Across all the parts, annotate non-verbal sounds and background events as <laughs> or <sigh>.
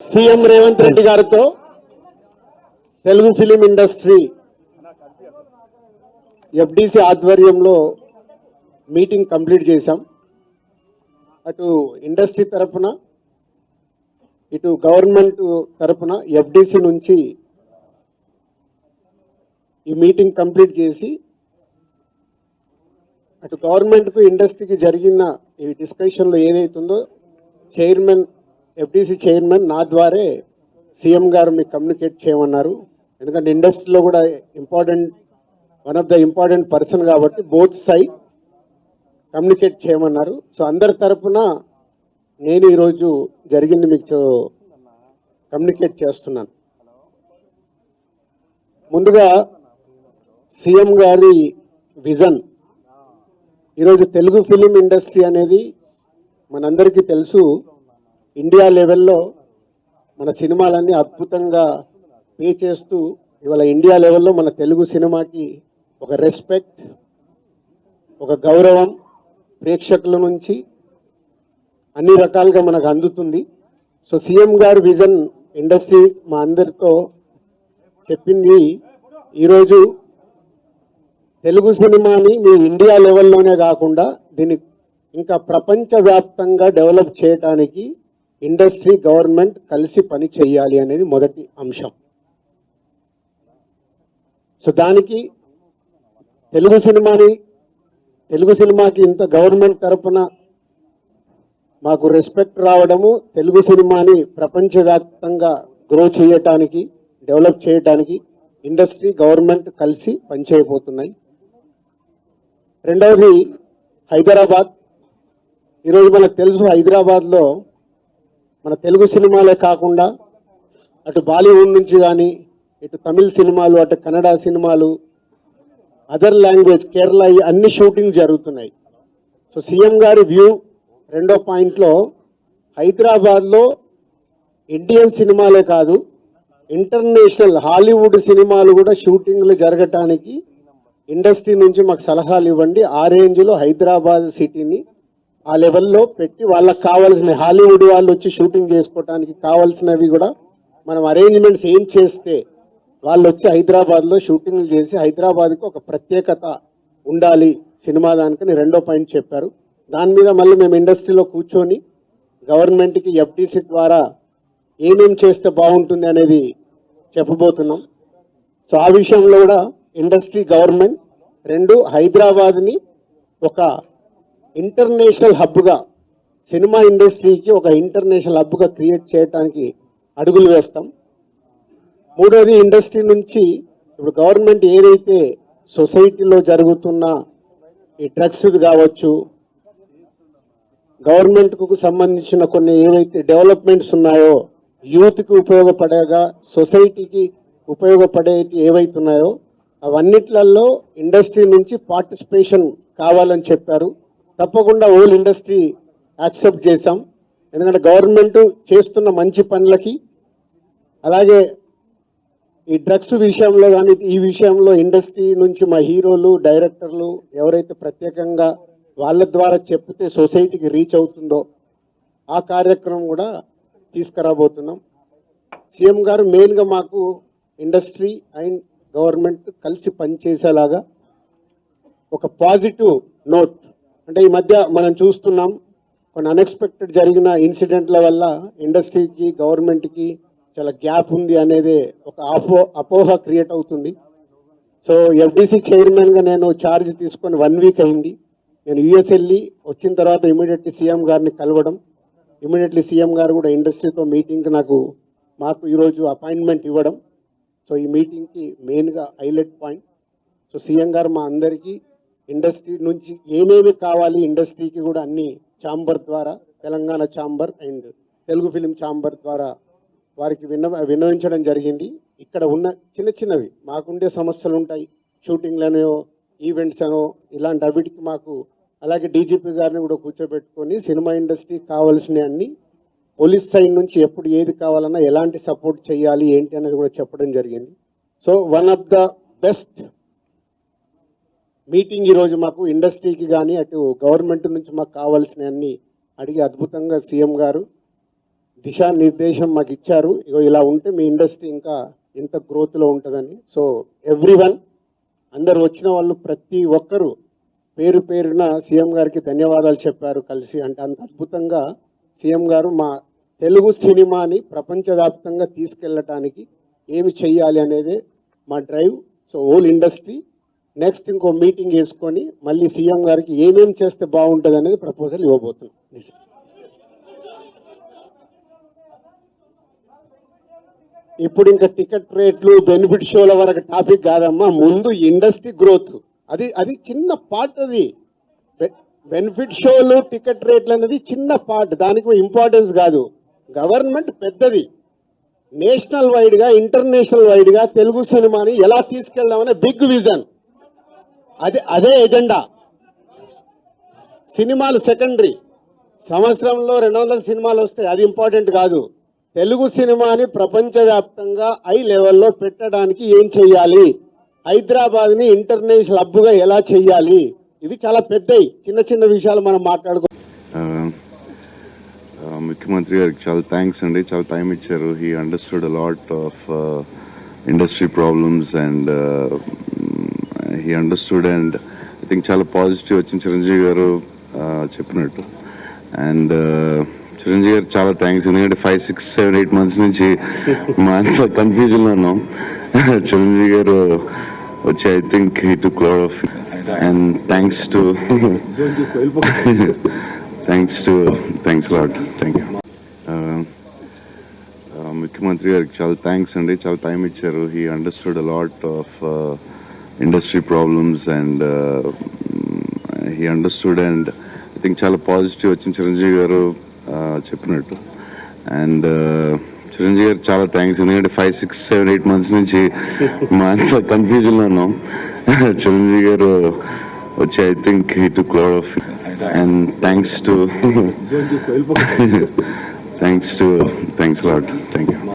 CM Revanth Reddy గారితో Telugu film industry FDC ఆధ్వర్యంలో meeting complete చేశాం. అటు ఇండస్ట్రీ తరపున ఇటు గవర్నమెంట్ తరపున ఎఫ్డిసి నుంచి ఈ మీటింగ్ కంప్లీట్ చేసి అటు గవర్నమెంట్కు ఇండస్ట్రీకి జరిగిన ఈ డిస్కషన్లో ఏదైతుందో చైర్మన్ ఎఫ్డిసి చైర్మన్ నా ద్వారే సీఎం గారు మీకు కమ్యూనికేట్ చేయమన్నారు. ఎందుకంటే ఇండస్ట్రీలో కూడా important one of the important person కాబట్టి బోత్ సైడ్ కమ్యూనికేట్ చేయమన్నారు. సో అందరి తరఫున నేను ఈరోజు జరిగింది మీకు కమ్యూనికేట్ చేస్తున్నాను. ముందుగా సీఎం గారి విజన్ ఈరోజు తెలుగు ఫిలిం ఇండస్ట్రీ అనేది మనందరికీ తెలుసు. ఇండియా లెవెల్లో మన సినిమాలన్నీ అద్భుతంగా పే చేస్తూ ఇవాళ ఇండియా లెవెల్లో మన తెలుగు సినిమాకి ఒక రెస్పెక్ట్ ఒక గౌరవం ప్రేక్షకుల నుంచి అన్ని రకాలుగా మనకు అందుతుంది. సో సీఎం గారు విజన్ ఇండస్ట్రీ మా అందరితో చెప్పింది ఈరోజు తెలుగు సినిమాని మీ ఇండియా లెవెల్లోనే కాకుండా దీన్ని ఇంకా ప్రపంచవ్యాప్తంగా డెవలప్ చేయడానికి ఇండస్ట్రీ గవర్నమెంట్ కలిసి పని చేయాలి అనేది మొదటి అంశం. సో దానికి తెలుగు సినిమాని తెలుగు సినిమాకి ఇంత గవర్నమెంట్ తరపున మాకు రెస్పెక్ట్ రావడము తెలుగు సినిమాని ప్రపంచవ్యాప్తంగా గ్రో చేయటానికి డెవలప్ చేయటానికి ఇండస్ట్రీ గవర్నమెంట్ కలిసి పనిచేయబోతున్నాయి రెండవది హైదరాబాద్. ఈరోజు మనకు తెలుసు హైదరాబాద్లో మన తెలుగు సినిమాలే కాకుండా అటు బాలీవుడ్ నుంచి కానీ ఇటు తమిళ సినిమాలు అటు కన్నడ సినిమాలు అదర్ లాంగ్వేజ్ కేరళ అన్ని షూటింగ్ జరుగుతున్నాయి. సో సీఎం గారి వ్యూ రెండో పాయింట్లో హైదరాబాద్లో ఇండియన్ సినిమాలే కాదు ఇంటర్నేషనల్ హాలీవుడ్ సినిమాలు కూడా షూటింగ్లు జరగటానికి ఇండస్ట్రీ నుంచి మాకు సలహాలు ఇవ్వండి. ఆ రేంజ్లో హైదరాబాద్ సిటీని ఆ లెవెల్లో పెట్టి వాళ్ళకి కావాల్సిన హాలీవుడ్ వాళ్ళు వచ్చి షూటింగ్ చేసుకోవటానికి కావాల్సినవి కూడా మనం అరేంజ్మెంట్స్ ఏం చేస్తే వాళ్ళు వచ్చి హైదరాబాద్లో షూటింగ్లు చేసి హైదరాబాద్కి ఒక ప్రత్యేకత ఉండాలి సినిమా దానికని రెండో పాయింట్ చెప్పారు. దాని మీద మళ్ళీ మేము ఇండస్ట్రీలో కూర్చొని గవర్నమెంట్కి ఎఫ్టీసీ ద్వారా ఏమేం చేస్తే బాగుంటుంది అనేది చెప్పబోతున్నాం. సో ఆ విషయంలో కూడా ఇండస్ట్రీ గవర్నమెంట్ రెండు హైదరాబాద్ని ఒక ఇంటర్నేషనల్ హబ్గా సినిమా ఇండస్ట్రీకి ఒక ఇంటర్నేషనల్ హబ్గా క్రియేట్ చేయడానికి అడుగులు వేస్తాం. మూడోది ఇండస్ట్రీ నుంచి ఇప్పుడు గవర్నమెంట్ ఏదైతే సొసైటీలో జరుగుతున్న ఈ డ్రగ్స్ కావచ్చు గవర్నమెంట్కు సంబంధించిన కొన్ని ఏవైతే డెవలప్మెంట్స్ ఉన్నాయో యూత్కి ఉపయోగపడేగా సొసైటీకి ఉపయోగపడే ఏవైతున్నాయో అవన్నిట్లలో ఇండస్ట్రీ నుంచి పార్టిసిపేషన్ కావాలని చెప్పారు. తప్పకుండా ఓల్ ఇండస్ట్రీ యాక్సెప్ట్ చేశాం. ఎందుకంటే గవర్నమెంట్ చేస్తున్న మంచి పనులకి అలాగే ఈ డ్రగ్స్ విషయంలో కానీ ఈ విషయంలో ఇండస్ట్రీ నుంచి మా హీరోలు డైరెక్టర్లు ఎవరైతే ప్రత్యేకంగా వాళ్ళ ద్వారా చెప్తే సొసైటీకి రీచ్ అవుతుందో ఆ కార్యక్రమం కూడా తీసుకురాబోతున్నాం. సీఎం గారు మెయిన్గా మాకు ఇండస్ట్రీ అండ్ గవర్నమెంట్ కలిసి పనిచేసేలాగా ఒక పాజిటివ్ నోట్ అంటే ఈ మధ్య మనం చూస్తున్నాం కొన్ని అన్ఎక్స్పెక్టెడ్ జరిగిన ఇన్సిడెంట్ల వల్ల ఇండస్ట్రీకి గవర్నమెంట్కి చాలా గ్యాప్ ఉంది అనేది ఒక అపో అపోహ క్రియేట్ అవుతుంది. సో ఎఫ్డీసీ చైర్మన్గా నేను ఛార్జ్ తీసుకొని వన్ వీక్ అయింది. నేను యుఎస్ వెళ్ళి వచ్చిన తర్వాత ఇమీడియట్లీ సీఎం గారిని కలవడం. ఇమీడియట్లీ సీఎం గారు కూడా ఇండస్ట్రీతో మీటింగ్కి నాకు మాకు ఈరోజు అపాయింట్మెంట్ ఇవ్వడం. సో ఈ మీటింగ్కి మెయిన్గా హైలైట్ పాయింట్ సో సీఎం గారు మా అందరికీ ఇండస్ట్రీ నుంచి ఏమేమి కావాలి ఇండస్ట్రీకి కూడా అన్ని ఛాంబర్ ద్వారా Telangana chamber and Telugu film chamber ద్వారా వారికి విన్న విన్నవించడం జరిగింది. ఇక్కడ ఉన్న చిన్న చిన్నవి మాకుండే సమస్యలు ఉంటాయి. షూటింగ్లనో ఈవెంట్స్ అనో ఇలాంటి అవిటికి మాకు అలాగే డీజీపీ గారిని కూడా కూర్చోబెట్టుకొని సినిమా ఇండస్ట్రీకి కావాల్సినవి అన్ని పోలీస్ సైడ్ నుంచి ఎప్పుడు ఏది కావాలన్నా ఎలాంటి సపోర్ట్ చేయాలి ఏంటి అనేది కూడా చెప్పడం జరిగింది. So one of the best meeting ఈరోజు మాకు ఇండస్ట్రీకి కానీ అటు గవర్నమెంట్ నుంచి మాకు కావాల్సిన అన్ని అడిగి అద్భుతంగా సీఎం గారు దిశానిర్దేశం మాకు ఇచ్చారు. ఇగో ఇలా ఉంటే మీ ఇండస్ట్రీ ఇంకా ఇంత గ్రోత్లో ఉంటుందని. సో ఎవ్రీ వన్ అందరు వచ్చిన వాళ్ళు ప్రతి ఒక్కరూ పేరు పేరున సీఎం గారికి ధన్యవాదాలు చెప్పారు కలిసి. అంటే అంత అద్భుతంగా సీఎం గారు మా తెలుగు సినిమాని ప్రపంచవ్యాప్తంగా తీసుకెళ్ళటానికి ఏమి చెయ్యాలి అనేది మా drive. So whole industry next ఇంకో మీటింగ్ వేసుకొని మళ్ళీ సీఎం గారికి ఏమేం చేస్తే బాగుంటుంది అనేది ప్రపోజల్ ఇవ్వబోతున్నాం. ఇప్పుడు ఇంకా టికెట్ రేట్లు బెనిఫిట్ షోల వరకు టాపిక్ కాదమ్మా. ముందు ఇండస్ట్రీ గ్రోత్ అది అది చిన్న పార్ట్ అది. బెనిఫిట్ షోలు టికెట్ రేట్లు అనేది చిన్న పార్ట్ దానికి ఇంపార్టెన్స్ కాదు. గవర్నమెంట్ పెద్దది. నేషనల్ వైడ్గా ఇంటర్నేషనల్ వైడ్గా తెలుగు సినిమాని ఎలా తీసుకెళ్దామనే బిగ్ విజన్ అదే అదే ఎజెండా. సినిమాలు సెకండరీ. సంవత్సరంలో రెండు వందల సినిమాలు వస్తాయి. అది ఇంపార్టెంట్ కాదు. తెలుగు సినిమాని ప్రపంచవ్యాప్తంగా హై లెవెల్లో పెట్టడానికి ఏం చెయ్యాలి? హైదరాబాద్ని ఇంటర్నేషనల్ హబ్గా ఎలా చెయ్యాలి? ఇవి చాలా పెద్దవి చిన్న చిన్న విషయాలు మనం మాట్లాడుకో ముఖ్యమంత్రి గారికి చాలా థ్యాంక్స్ అండి. చాలా టైం ఇచ్చారు. He understood a lot of industry problems and he understood and I think చాలా పాజిటివ్ వచ్చిన చిరంజీవి గారు చెప్పినట్టు. అండ్ చిరంజీవి గారు చాలా థ్యాంక్స్ ఎందుకంటే five six seven eight months నుంచి <laughs> మా అంతా కన్ఫ్యూజన్లో ఉన్నాం. చిరంజీవి గారు వచ్చి I think he to closed off and thanks to thanks to thanks lot thank you ముఖ్యమంత్రి గారికి చాలా థ్యాంక్స్ అండి. చాలా టైం ఇచ్చారు. He understood a lot of industry problems and he understood and I think చాలా పాజిటివ్ వచ్చిన చిరంజీవి గారు చెప్పినట్టు. అండ్ చిరంజీవి గారు చాలా థ్యాంక్స్ ఎందుకంటే five six seven eight months నుంచి మా అంతా కన్ఫ్యూజన్లో ఉన్నాం. <laughs> చిరంజీవి గారు వచ్చి I think he to closed off and thanks to thanks to thanks lot thank you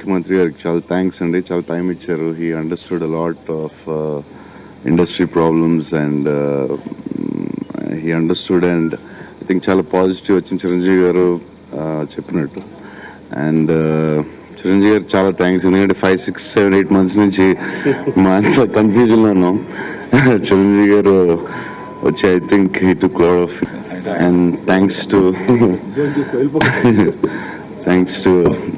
ముఖ్యమంత్రి గారికి చాలా థ్యాంక్స్ అండి. చాలా టైం ఇచ్చారు. He understood a lot of industry problems and he understood and I think చాలా పాజిటివ్ వచ్చిన చిరంజీవి గారు చెప్పినట్టు. అండ్ చిరంజీవి గారు చాలా థ్యాంక్స్ ఎందుకంటే five six seven eight months నుంచి <laughs> మా అంతా కన్ఫ్యూజన్లో ఉన్నాం. <laughs> చిరంజీవి గారు వచ్చి I think he to closed off and thanks to thanks to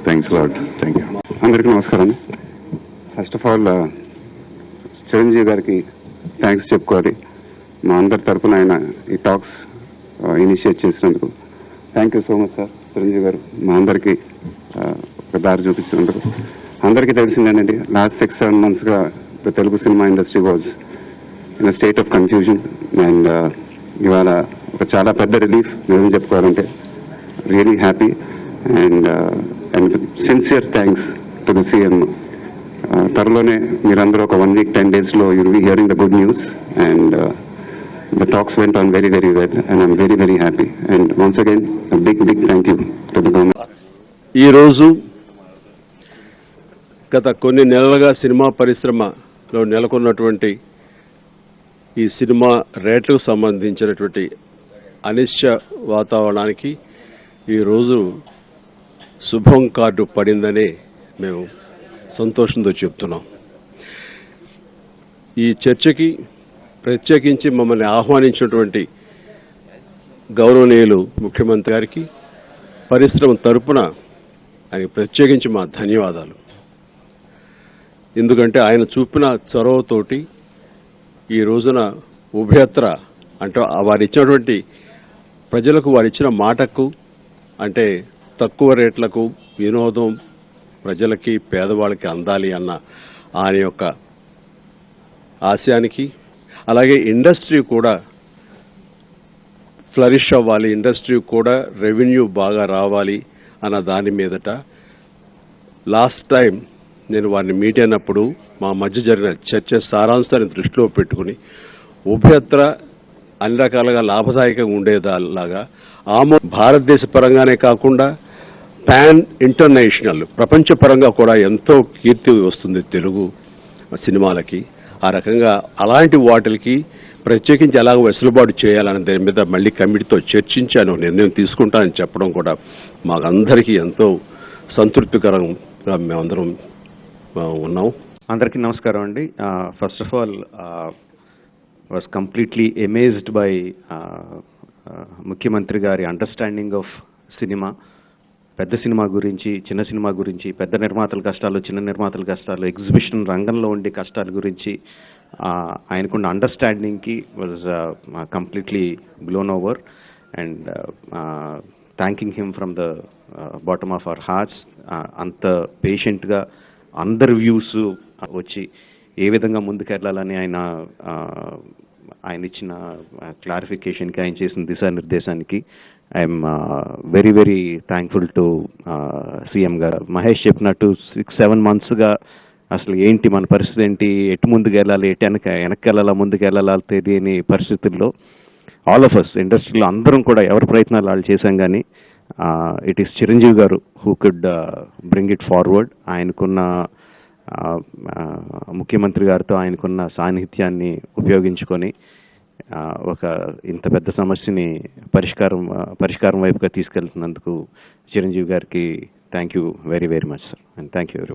thanks lot thank you అందరికీ నమస్కారం. ఫస్ట్ ఆఫ్ ఆల్ చిరంజీవి గారికి థ్యాంక్స్ చెప్పుకోవాలి. మా అందరి తరపున ఆయన ఈ టాక్స్ ఇనిషియేట్ uh, చేసినందుకు. Thank you so much sir Chiranjeevi garu మా అందరికీ uh, ఒక దారి చూపించినందుకు. అందరికీ తెలిసిందేనండి last six seven మంత్స్గా the Telugu cinema industry was in a state of confusion and ఇవాళ ఒక చాలా పెద్ద రిలీఫ్ నిజం చెప్పుకోవాలంటే really happy and and sincere thanks to the CM త్వరలోనే మీరందరూ ఒక వన్ వీక్ టెన్ డేస్లో you'll be hearing the good news and the talks went on very very well and I'm very very happy and once again big big thank you to the government ఈరోజు గత కొన్ని నెలలుగా cinema పరిశ్రమలో నెలకొన్నటువంటి ఈ cinema రేట్లకు సంబంధించినటువంటి అనిశ్చ వాతావరణానికి ఈరోజు శుభం కార్డు పడిందని మేము సంతోషంతో చెప్తున్నాం. ఈ చర్చకి ప్రత్యేకించి మమ్మల్ని ఆహ్వానించినటువంటి గౌరవనీయులు ముఖ్యమంత్రి గారికి పరిశ్రమ తరపున ఆయన ప్రత్యేకించి మా ధన్యవాదాలు. ఎందుకంటే ఆయన చూపిన చొరవతోటి ఈ రోజున ఉభయత్ర అంటే వారు ఇచ్చినటువంటి ప్రజలకు వారు ఇచ్చిన మాటకు అంటే తక్కువ రేట్లకు వినోదం ప్రజలకి పేదవాళ్ళకి అందాలి అన్న ఆయన యొక్క ఆశయానికి అలాగే ఇండస్ట్రీ కూడా ఫ్లరిష్ అవ్వాలి ఇండస్ట్రీ కూడా రెవెన్యూ బాగా రావాలి అన్న దాని మీదట లాస్ట్ టైం నేను వారిని మీట్ అయినప్పుడు మా మధ్య జరిగిన చర్చ సారాంశాన్ని దృష్టిలో పెట్టుకుని ఉభయత్ర అన్ని రకాలుగా లాభదాయకంగా ఉండేదాలాగా ఆమో భారతదేశ పరంగానే కాకుండా పాన్ ఇంటర్నేషనల్ ప్రపంచపరంగా కూడా ఎంతో కీర్తి వస్తుంది తెలుగు సినిమాలకి. ఆ రకంగా అలాంటి వాటికి ప్రత్యేకించి ఎలాగ వెసులుబాటు చేయాలనే దాని మీద మళ్ళీ కమిటీతో చర్చించాను నిర్ణయం తీసుకుంటానని చెప్పడం కూడా మాకందరికీ ఎంతో సంతృప్తికరంగా మేమందరం ఉన్నాం. అందరికీ నమస్కారం అండి. First of all was completely amazed by ముఖ్యమంత్రి గారి అండర్స్టాండింగ్ ఆఫ్ సినిమా పెద్ద సినిమా గురించి చిన్న సినిమా గురించి పెద్ద నిర్మాతల కష్టాలు చిన్న నిర్మాతల కష్టాలు ఎగ్జిబిషన్ రంగంలో ఉండే కష్టాల గురించి ఆయనకున్న అండర్స్టాండింగ్కి was completely blown over and thanking him from the bottom of our hearts అంత పేషెంట్గా అందరి వ్యూస్ వచ్చి ఏ విధంగా ముందుకెళ్ళాలని ఆయన ఆయన ఇచ్చిన క్లారిఫికేషన్కి ఆయన చేసిన దిశానిర్దేశానికి I'm very very thankful to CM garu. Mahesh చెప్పినట్టు సిక్స్ సెవెన్ మంత్స్గా అసలు ఏంటి మన పరిస్థితి ఏంటి ఎటు ముందుకు వెళ్ళాలి ఎటు వెనక వెనక్కి వెళ్ళాలా ముందుకు వెళ్ళాలా తెలియని పరిస్థితుల్లో ఆల్ ఆఫ్ అస్ ఇండస్ట్రీలో అందరం కూడా ఎవరి ప్రయత్నాలు వాళ్ళు చేశాం కానీ it is Chiranjeevi garu who could bring it forward ఆయనకున్న ముఖ్యమంత్రి గారితో ఆయనకున్న సాన్నిహిత్యాన్ని ఉపయోగించుకొని ఒక ఇంత పెద్ద సమస్యని పరిష్కారం పరిష్కారం వైపుగా తీసుకెళ్తున్నందుకు చిరంజీవి గారికి thank you very very much sir and thank you every